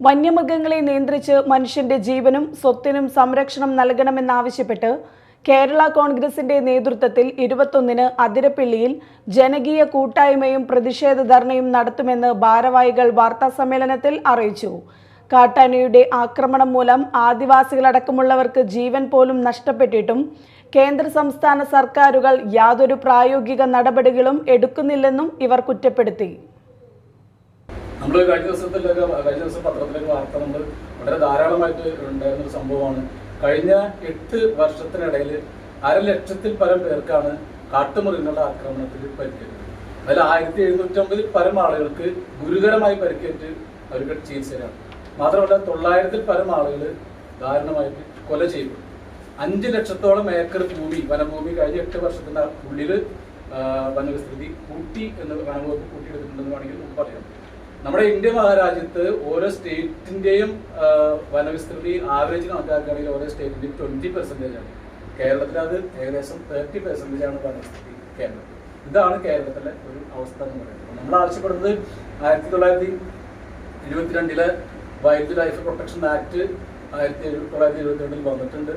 വന്യമൃഗങ്ങളെ നിയന്ത്രിച്ച് മനുഷ്യന്റെ ജീവനും സ്വത്തിനും സംരക്ഷണം നൽകണമെന്നാവശ്യപ്പെട്ട് കേരള കോൺഗ്രസിന്റെ നേതൃത്വത്തിൽ ഇരുപത്തൊന്നിന് അതിരപ്പിള്ളിയിൽ ജനകീയ കൂട്ടായ്മയും പ്രതിഷേധ ധർണയും നടത്തുമെന്ന് ഭാരവാഹികൾ വാർത്താ സമ്മേളനത്തിൽ അറിയിച്ചു. കാട്ടാനയുടെ ആക്രമണം മൂലം ആദിവാസികളടക്കമുള്ളവർക്ക് ജീവൻ പോലും നഷ്ടപ്പെട്ടിട്ടും കേന്ദ്ര സംസ്ഥാന സർക്കാരുകൾ യാതൊരു പ്രായോഗിക നടപടികളും എടുക്കുന്നില്ലെന്നും ഇവർ കുറ്റപ്പെടുത്തി. നമ്മൾ കഴിഞ്ഞ ദിവസത്തിലൊക്കെ കഴിഞ്ഞ ദിവസം പത്രത്തിലൊക്കെ വാർത്ത നമ്മൾ വളരെ ധാരാളമായിട്ട് ഉണ്ടായിരുന്ന ഒരു സംഭവമാണ്. കഴിഞ്ഞ എട്ട് വർഷത്തിനിടയിൽ അരലക്ഷത്തിൽ പരം പേർക്കാണ് കാട്ടുമൃഗങ്ങളുടെ ആക്രമണത്തിൽ പരിക്കേറ്റത്. അതിൽ ആയിരത്തി എഴുന്നൂറ്റമ്പതിൽ പരം ആളുകൾക്ക് ഗുരുതരമായി പരിക്കേറ്റ് അവർക്ക് ചികിത്സയിലാണ്. മാത്രമല്ല തൊള്ളായിരത്തിൽ പരം ആളുകൾ ദാരുണമായിട്ട് കൊല ചെയ്യപ്പെട്ടു അഞ്ച് ലക്ഷത്തോളം ഏക്കർ ഭൂമി വനഭൂമി കഴിഞ്ഞ എട്ട് വർഷത്തിന്റെ ഉള്ളിൽ വനവിസ്തൃതി കൂട്ടി എന്ന് വനംവകുപ്പ് കൂട്ടിയെടുത്തിട്ടുണ്ടെന്ന് വേണമെങ്കിൽ നമുക്ക് പറയാം. നമ്മുടെ ഇന്ത്യ മഹാരാജ്യത്ത് ഓരോ സ്റ്റേറ്റിന്റെയും വനവിസ്തൃതി ആവറേജ് കണക്കാക്കുകയാണെങ്കിൽ ഓരോ സ്റ്റേറ്റിന്റെയും ട്വന്റി പെർസെന്റേജ് ആണ്. കേരളത്തിൽ അത് ഏകദേശം തേർട്ടി പെർസെന്റേജ് ആണ് വനവിസ്തൃതി കേരളത്തിൽ. ഇതാണ് കേരളത്തിലെ ഒരു അവസ്ഥ എന്ന് പറയുന്നത്. നമ്മൾ ആവശ്യപ്പെടുന്നത് ആയിരത്തി തൊള്ളായിരത്തി ഇരുപത്തിരണ്ടിലെ വൈൽഡ് ലൈഫ് പ്രൊട്ടക്ഷൻ ആക്ട് ആയിരത്തി തൊള്ളായിരത്തി എഴുപത്തിരണ്ടിൽ വന്നിട്ടുണ്ട്.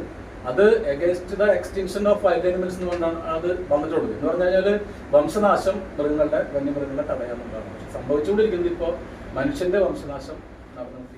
അത് against the extinction of wild animals എന്ന് പറഞ്ഞാണ് അത് വന്നിട്ടുള്ളത്. എന്ന് പറഞ്ഞു കഴിഞ്ഞാൽ വംശനാശം മൃഗങ്ങളുടെ വന്യമൃഗങ്ങളെ തടയാമെന്നുള്ളതാണ് സംഭവിച്ചുകൊണ്ടിരിക്കുന്നത് ഇപ്പോൾ മനുഷ്യന്റെ വംശനാശം നടന്നുകൊണ്ടിരിക്കുന്നത്